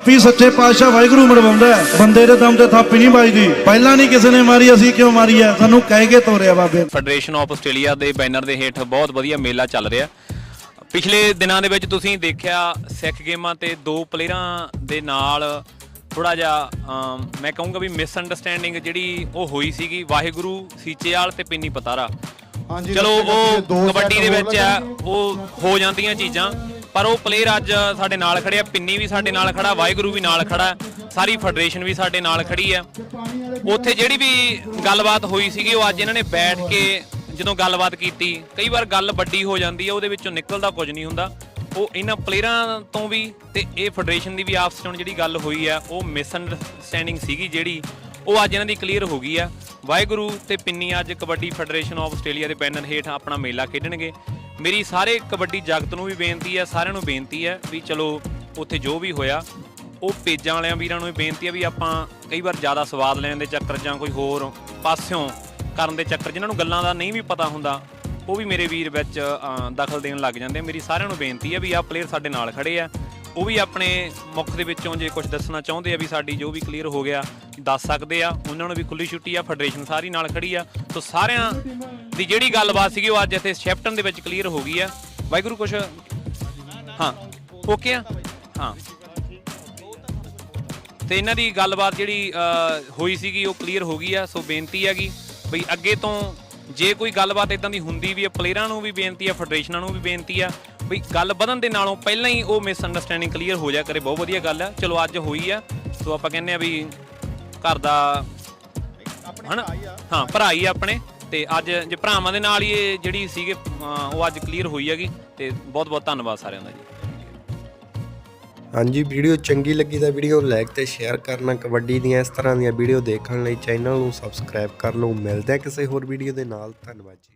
ਵੀ ਸੱਚੇ ਪਾਤਸ਼ਾਹ ਵਾਹਿਗੁਰੂ ਮਰਵਾਉਂਦਾ ਹੈ। ਬੰਦੇ ਦੇ ਦਮ ਤੇ ਥਾਪੀ ਨਹੀਂ ਵੱਜਦੀ। ਪਹਿਲਾਂ ਨਹੀਂ ਕਿਸੇ ਨੇ ਮਾਰੀ ਅਸੀਂ ਕਿਉਂ ਮਾਰੀ ਹੈ? ਸਾਨੂੰ ਕਹਿ ਕੇ ਤੋਰਿਆ ਬਾਬੇ। ਫੈਡਰੇਸ਼ਨ ਆਫ ਆਸਟ੍ਰੇਲੀਆ ਦੇ ਬੈਨਰ ਦੇ ਹੇਠ ਬਹੁਤ ਵਧੀਆ ਮੇਲਾ ਚੱਲ ਰਿਹਾ। ਪਿਛਲੇ ਦਿਨਾਂ ਦੇ ਵਿੱਚ ਤੁਸੀਂ ਦੇਖਿਆ ਸਿੱਖ ਗੇਮਾਂ ਤੇ ਦੋ ਪਲੇਅਰਾਂ ਦੇ ਨਾਲ ਥੋੜਾ ਜਿਹਾ ਅਮ, ਮੈਂ ਕਹੂੰਗਾ ਵੀ ਮਿਸ ਅੰਡਰਸਟੈਂਡਿੰਗ ਜਿਹੜੀ ਉਹ ਹੋਈ ਸੀਗੀ। ਵਾਹਿਗੁਰੂ ਸੀਚੇਵਾਲ ਤੇ ਪਿੰਨੀ ਪਤਾਰਾ। ਹਾਂਜੀ ਚਲੋ ਉਹ ਕਬੱਡੀ ਦੇ ਵਿੱਚ ਆ। ਉਹ ਹੋ ਜਾਂਦੀਆਂ ਚੀਜ਼ਾਂ। ਪਰ ਉਹ ਪਲੇਅਰ ਅੱਜ ਸਾਡੇ ਨਾਲ ਖੜੇ ਆ, ਪਿੰਨੀ ਵੀ ਸਾਡੇ ਨਾਲ ਖੜਾ, ਵਾਹਿਗੁਰੂ ਵੀ ਨਾਲ ਖੜਾ, ਸਾਰੀ ਫੈਡਰੇਸ਼ਨ ਵੀ ਸਾਡੇ ਨਾਲ ਖੜੀ ਹੈ ਉੱਥੇ ਜਿਹੜੀ ਵੀ ਗੱਲਬਾਤ ਹੋਈ ਸੀਗੀ, ਉਹ ਅੱਜ ਇਹਨਾਂ ਨੇ ਬੈਠ ਕੇ ਜਦੋਂ ਗੱਲਬਾਤ ਕੀਤੀ, ਕਈ ਵਾਰ ਗੱਲ ਵੱਡੀ ਹੋ ਜਾਂਦੀ ਹੈ ਉਹਦੇ ਵਿੱਚੋਂ ਨਿਕਲਦਾ ਕੁਝ ਨਹੀਂ ਹੁੰਦਾ। ਉਹ ਇਹਨਾਂ ਪਲੇਅਰਾਂ ਤੋਂ ਵੀ ਤੇ ਇਹ ਫੈਡਰੇਸ਼ਨ ਦੀ ਵੀ ਆਪਸ ਵਿੱਚ ਜਿਹੜੀ ਗੱਲ ਹੋਈ ਆ, ਉਹ ਮਿਸ ਅੰਡਰਸਟੈਂਡਿੰਗ ਸੀਗੀ ਜਿਹੜੀ, ਉਹ ਅੱਜ ਇਹਨਾਂ ਦੀ ਕਲੀਅਰ ਹੋ ਗਈ ਆ। ਵਾਹਿਗੁਰੂ ਤੇ ਪਿੰਨੀ ਅੱਜ ਕਬੱਡੀ ਫੈਡਰੇਸ਼ਨ ਆਫ ਆਸਟ੍ਰੇਲੀਆ ਦੇ ਬੈਨਰ ਹੇਠ ਆਪਣਾ ਮੇਲਾ ਖੇਡਣਗੇ। ਮੇਰੀ ਸਾਰੇ ਕਬੱਡੀ ਜਗਤ ਨੂੰ ਵੀ ਬੇਨਤੀ ਹੈ, ਸਾਰਿਆਂ ਨੂੰ ਬੇਨਤੀ ਹੈ ਵੀ ਚਲੋ ਉੱਥੇ ਜੋ ਵੀ ਹੋਇਆ, ਉਹ ਪੇਜਾਂ ਵਾਲਿਆਂ ਵੀਰਾਂ ਨੂੰ ਵੀ ਬੇਨਤੀ ਹੈ ਵੀ ਆਪਾਂ ਕਈ ਵਾਰ ਜ਼ਿਆਦਾ ਸਵਾਦ ਲੈਣ ਦੇ ਚੱਕਰ ਜਾਂ ਕੋਈ ਹੋਰ ਪਾਸਿਓਂ ਕਰਨ ਦੇ ਚੱਕਰ, ਜਿਨ੍ਹਾਂ ਨੂੰ ਗੱਲਾਂ ਦਾ ਨਹੀਂ ਵੀ ਪਤਾ ਹੁੰਦਾ, ਉਹ ਵੀ ਮੇਰੇ ਵੀਰ ਵਿੱਚ ਦਖਲ ਦੇਣ ਲੱਗ ਜਾਂਦੇ ਮੇਰੀ ਸਾਰਿਆਂ ਨੂੰ ਬੇਨਤੀ ਹੈ ਵੀ ਆਹ ਪਲੇਅਰ ਸਾਡੇ ਨਾਲ ਖੜੇ ਆ। ਉਹ ਵੀ ਆਪਣੇ ਮੁੱਖ ਦੇ ਵਿੱਚੋਂ ਜੇ ਕੁਝ ਦੱਸਣਾ ਚਾਹੁੰਦੇ ਆ ਵੀ ਸਾਡੀ ਜੋ ਵੀ ਕਲੀਅਰ ਹੋ ਗਿਆ, ਦੱਸ ਸਕਦੇ ਆ। ਉਹਨਾਂ ਨੂੰ ਵੀ ਖੁੱਲੀ ਛੁੱਟੀ ਆ ਫੈਡਰੇਸ਼ਨ ਸਾਰੀ ਨਾਲ ਖੜੀ ਆ। ਸੋ ਸਾਰਿਆਂ ਦੀ ਜਿਹੜੀ ਗੱਲਬਾਤ ਸੀਗੀ ਉਹ ਅੱਜ ਇੱਥੇ ਸ਼ੈਫਟਨ ਦੇ ਵਿੱਚ ਕਲੀਅਰ ਹੋ ਗਈ ਆ। ਵਾਹਿਗੁਰੂ ਕੁਝ ਹਾਂ ਓਕੇ ਆ? ਹਾਂ। ਤੇ ਇਹਨਾਂ ਦੀ ਗੱਲਬਾਤ ਜਿਹੜੀ ਹੋਈ ਸੀਗੀ ਉਹ ਕਲੀਅਰ ਹੋ ਗਈ ਆ, ਸੋ ਬੇਨਤੀ ਹੈਗੀ ਬਈ ਅੱਗੇ ਤੋਂ ਜੇ ਕੋਈ ਗੱਲਬਾਤ ਇਦਾਂ ਦੀ ਹੁੰਦੀ ਵੀ ਹੈ ਪਲੇਅਰਾਂ ਨੂੰ ਵੀ ਬੇਨਤੀ ਆ ਫੈਡਰੇਸ਼ਨਾਂ ਨੂੰ ਵੀ ਬੇਨਤੀ ਆ ਬਈ ਗੱਲ ਵਧਣ ਦੇ ਨਾਲੋਂ ਪਹਿਲਾਂ ਹੀ ਉਹ ਮਿਸ ਅੰਡਰਸਟੈਂਡਿੰਗ ਕਲੀਅਰ ਹੋ ਜਾ ਕਰੇ। ਬਹੁਤ ਵਧੀਆ ਗੱਲ ਆ ਚਲੋ ਅੱਜ ਹੋਈ ਆ ਸੋ ਆਪਾਂ ਕਹਿੰਦੇ ਆ ਵੀ ਘਰ ਦਾ ਹਨਾ? ਹਾਂ ਭਰਾ ਹੀ ਆ ਆਪਣੇ। ਤੇ ਅੱਜ ਜੇ ਭਰਾਵਾਂ ਦੇ ਨਾਲ ਹੀ ਇਹ ਜਿਹੜੀ ਸੀਗੇ ਉਹ ਅੱਜ ਕਲੀਅਰ ਹੋਈ ਹੈਗੀ। ਤੇ ਬਹੁਤ ਬਹੁਤ ਧੰਨਵਾਦ ਸਾਰਿਆਂ ਦਾ ਜੀ। ਹਾਂਜੀ, ਵੀਡੀਓ ਚੰਗੀ ਲੱਗੀ ਤਾਂ ਵੀਡੀਓ ਲਾਈਕ ਤੇ ਸ਼ੇਅਰ ਕਰਨਾ, ਕਬੱਡੀ ਦੀਆਂ ਇਸ ਤਰ੍ਹਾਂ ਦੀਆਂ ਵੀਡੀਓ ਦੇਖਣ ਲਈ ਚੈਨਲ ਨੂੰ ਸਬਸਕ੍ਰਾਈਬ ਕਰ ਲਓ। ਮਿਲਦੇ ਆ ਕਿਸੇ ਹੋਰ ਵੀਡੀਓ ਦੇ ਨਾਲ। ਧੰਨਵਾਦ ਜੀ।